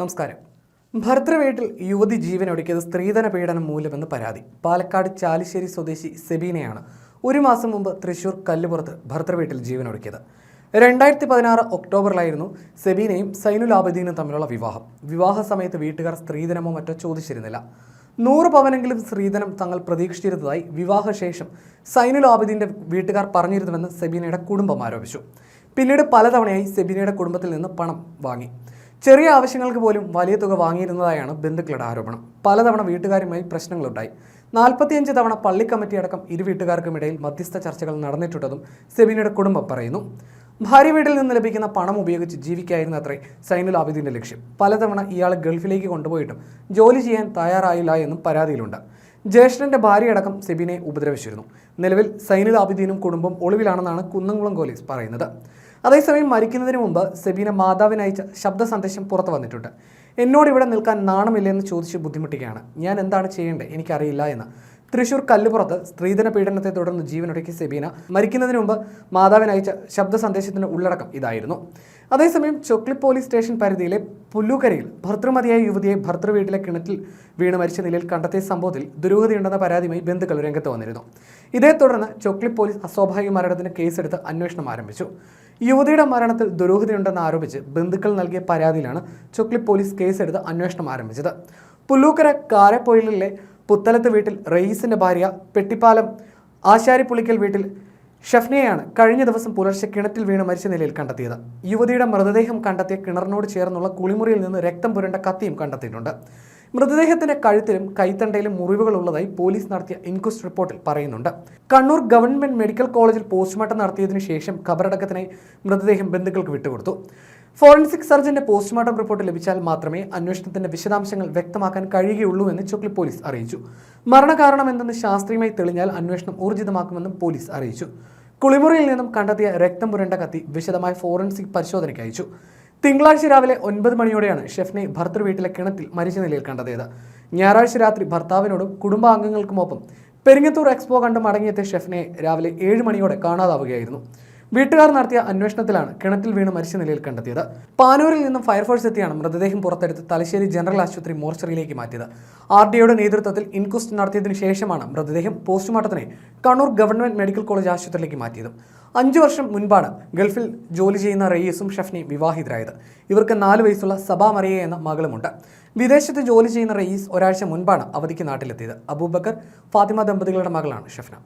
നമസ്കാരം. ഭർത്തൃവീട്ടിൽ യുവതി ജീവനൊടുക്കിയത് സ്ത്രീധന പീഡനം മൂലമെന്ന് പരാതി. പാലക്കാട് ചാലിശ്ശേരി സ്വദേശി സെബീനയാണ് ഒരു മാസം മുമ്പ് തൃശൂർ കല്ലുപുറത്ത് ഭർത്തൃവീട്ടിൽ ജീവനൊടുക്കിയത്. രണ്ടായിരത്തി പതിനാറ് ഒക്ടോബറിലായിരുന്നു സെബീനയും സൈനുൽ ആബദീനും തമ്മിലുള്ള വിവാഹം. വിവാഹ സമയത്ത് വീട്ടുകാർ സ്ത്രീധനമോ മറ്റോ ചോദിച്ചിരുന്നില്ല. നൂറ് പവനെങ്കിലും സ്ത്രീധനം തങ്ങൾ പ്രതീക്ഷിച്ചിരുന്നതായി വിവാഹശേഷം സൈനുൽ ആബദീന്റെ വീട്ടുകാർ പറഞ്ഞിരുന്നുവെന്ന് സെബീനയുടെ കുടുംബം ആരോപിച്ചു. പിന്നീട് പലതവണയായി സെബീനയുടെ കുടുംബത്തിൽ നിന്ന് പണം വാങ്ങി. ചെറിയ ആവശ്യങ്ങൾക്ക് പോലും വലിയ തുക വാങ്ങിയിരുന്നതായാണ് ബന്ധുക്കളുടെ ആരോപണം. പലതവണ വീട്ടുകാരുമായി പ്രശ്നങ്ങളുണ്ടായി. നാൽപ്പത്തിയഞ്ച് തവണ പള്ളി കമ്മിറ്റി അടക്കം ഇരു വീട്ടുകാർക്കും ഇടയിൽ മധ്യസ്ഥ ചർച്ചകൾ നടന്നിട്ടുണ്ടെന്നും സെബിനയുടെ കുടുംബം പറയുന്നു. ഭാര്യ വീട്ടിൽ നിന്ന് ലഭിക്കുന്ന പണം ഉപയോഗിച്ച് ജീവിക്കായിരുന്നു അത്രേ സൈനുൽ ആബിദിന്റെ ലക്ഷ്യം. പലതവണ ഇയാളെ ഗൾഫിലേക്ക് കൊണ്ടുപോയിട്ടും ജോലി ചെയ്യാൻ തയ്യാറായില്ല എന്നും പരാതിയിലുണ്ട്. ജ്യേഷ്ഠന്റെ ഭാര്യയടക്കം സെബിനെ ഉപദ്രവിച്ചിരുന്നു. നിലവിൽ സൈനുൽ ആബിദീനും കുടുംബം ഒളിവിലാണെന്നാണ് കുന്നംകുളം പോലീസ് പറയുന്നത്. അതേസമയം മരിക്കുന്നതിന് മുമ്പ് സെബീന മാതാവിന് അയച്ച ശബ്ദ സന്ദേശം പുറത്തു വന്നിട്ടുണ്ട്. എന്നോട് ഇവിടെ നിൽക്കാൻ നാണമില്ലെന്ന് ചോദിച്ച് ബുദ്ധിമുട്ടുകയാണ് ഞാൻ എന്താണ് ചെയ്യേണ്ടത്? എനിക്കറിയില്ല എന്ന്. തൃശൂർ കല്ലുപുറത്ത് സ്ത്രീധന പീഡനത്തെ തുടർന്ന് ജീവനൊടുക്കിയ സെബീന മരിക്കുന്നതിന് മുമ്പ് മാതാവിനയച്ച ശബ്ദ സന്ദേശത്തിന്റെ ഉള്ളടക്കം ഇതായിരുന്നു. അതേസമയം ചൊക്ലി പോലീസ് സ്റ്റേഷൻ പരിധിയിലെ പുല്ലൂക്കരയിൽ ഭർത്തൃമതിയായ യുവതിയെ ഭർത്തൃ വീട്ടിലെ കിണറ്റിൽ വീണ് മരിച്ച നിലയിൽ കണ്ടെത്തിയ സംഭവത്തിൽ ദുരൂഹതയുണ്ടെന്ന പരാതിയുമായി ബന്ധുക്കൾ രംഗത്ത് വന്നിരുന്നു. ഇതേ തുടർന്ന് ചൊക്ലി പോലീസ് അസ്വാഭാവിക മരണത്തിന് കേസെടുത്ത് അന്വേഷണം ആരംഭിച്ചു. യുവതിയുടെ മരണത്തിൽ ദുരൂഹതയുണ്ടെന്ന് ആരോപിച്ച് ബന്ധുക്കൾ നൽകിയ പരാതിയിലാണ് ചൊക്ലി പോലീസ് കേസെടുത്ത് അന്വേഷണം ആരംഭിച്ചത്. പുല്ലൂക്കര കാരപ്പൊയിലിലെ പുത്തലത്ത് വീട്ടിൽ റയീസിന്റെ ഭാര്യ പെട്ടിപ്പാലം ആശാരിപ്പുളിക്കൽ വീട്ടിൽ ഷഫ്നയെയാണ് കഴിഞ്ഞ ദിവസം പുലർച്ചെ കിണറ്റിൽ വീണ് മരിച്ച നിലയിൽ കണ്ടെത്തിയത്. യുവതിയുടെ മൃതദേഹം കണ്ടെത്തിയ കിണറിനോട് ചേർന്നുള്ള കുളിമുറിയിൽ നിന്ന് രക്തം പുരണ്ട കത്തിയും കണ്ടെത്തിയിട്ടുണ്ട്. മൃതദേഹത്തിന്റെ കഴുത്തിലും കൈത്തണ്ടയിലും മുറിവുകൾ ഉള്ളതായി പോലീസ് നടത്തിയ ഇൻക്വസ്റ്റ് റിപ്പോർട്ടിൽ പറയുന്നുണ്ട്. കണ്ണൂർ ഗവൺമെന്റ് മെഡിക്കൽ കോളേജിൽ പോസ്റ്റ്മോർട്ടം നടത്തിയതിനു ശേഷം ഖബറടക്കത്തിനായി മൃതദേഹം ബന്ധുക്കൾക്ക് വിട്ടുകൊടുത്തു. ഫോറൻസിക് സർജന്റെ പോസ്റ്റ്മോർട്ടം റിപ്പോർട്ട് ലഭിച്ചാൽ മാത്രമേ അന്വേഷണത്തിന്റെ വിശദാംശങ്ങൾ വ്യക്തമാക്കാൻ കഴിയുകയുള്ളൂ എന്ന് ചുക്ലി പോലീസ് അറിയിച്ചു. മരണകാരണം എന്തെന്ന് ശാസ്ത്രീയമായി തെളിഞ്ഞാൽ അന്വേഷണം ഊർജിതമാക്കുമെന്നും പോലീസ് അറിയിച്ചു. കുളിമുറിയിൽ നിന്നും കണ്ടെത്തിയ രക്തം പുരണ്ട കത്തി വിശദമായ ഫോറൻസിക് പരിശോധനയ്ക്ക് അയച്ചു. തിങ്കളാഴ്ച രാവിലെ ഒൻപത് മണിയോടെയാണ് ഷെഫ്നെ ഭർത്തൃ വീട്ടിലെ കിണറ്റിൽ മരിച്ച നിലയിൽ കണ്ടെത്തിയത്. ഞായറാഴ്ച രാത്രി ഭർത്താവിനോടും കുടുംബാംഗങ്ങൾക്കുമൊപ്പം പെരിങ്ങത്തൂർ എക്സ്പോ കണ്ട് മടങ്ങിയെത്തിയ ഷെഫിനെ രാവിലെ ഏഴ് മണിയോടെ കാണാതാവുകയായിരുന്നു. വീട്ടുകാർ നടത്തിയ അന്വേഷണത്തിലാണ് കിണറ്റിൽ വീണ് മരിച്ച നിലയിൽ കണ്ടെത്തിയത്. പാനൂരിൽ നിന്നും ഫയർഫോഴ്സ് എത്തിയാണ് മൃതദേഹം പുറത്തെടുത്ത് തലശ്ശേരി ജനറൽ ആശുപത്രി മോർച്ചറിയിലേക്ക് മാറ്റിയത്. ആർ ഡിഒയുടെ നേതൃത്വത്തിൽ ഇൻക്വസ്റ്റ് നടത്തിയതിനു ശേഷമാണ് മൃതദേഹം പോസ്റ്റ്മോർട്ടത്തിന് കണ്ണൂർ ഗവൺമെന്റ് മെഡിക്കൽ കോളേജ് ആശുപത്രിയിലേക്ക് മാറ്റിയത്. അഞ്ചു വർഷം മുൻപാണ് ഗൾഫിൽ ജോലി ചെയ്യുന്ന റയീസും ഷഫ്നിയും വിവാഹിതരായത്. ഇവർക്ക് നാല് വയസ്സുള്ള സബാ മറിയ എന്ന മകളുമുണ്ട്. വിദേശത്ത് ജോലി ചെയ്യുന്ന റയീസ് ഒരാഴ്ച മുൻപാണ് അവധിക്ക് നാട്ടിലെത്തിയത്. അബൂബക്കർ ഫാത്തിമ ദമ്പതികളുടെ മകളാണ് ഷഫ്ന.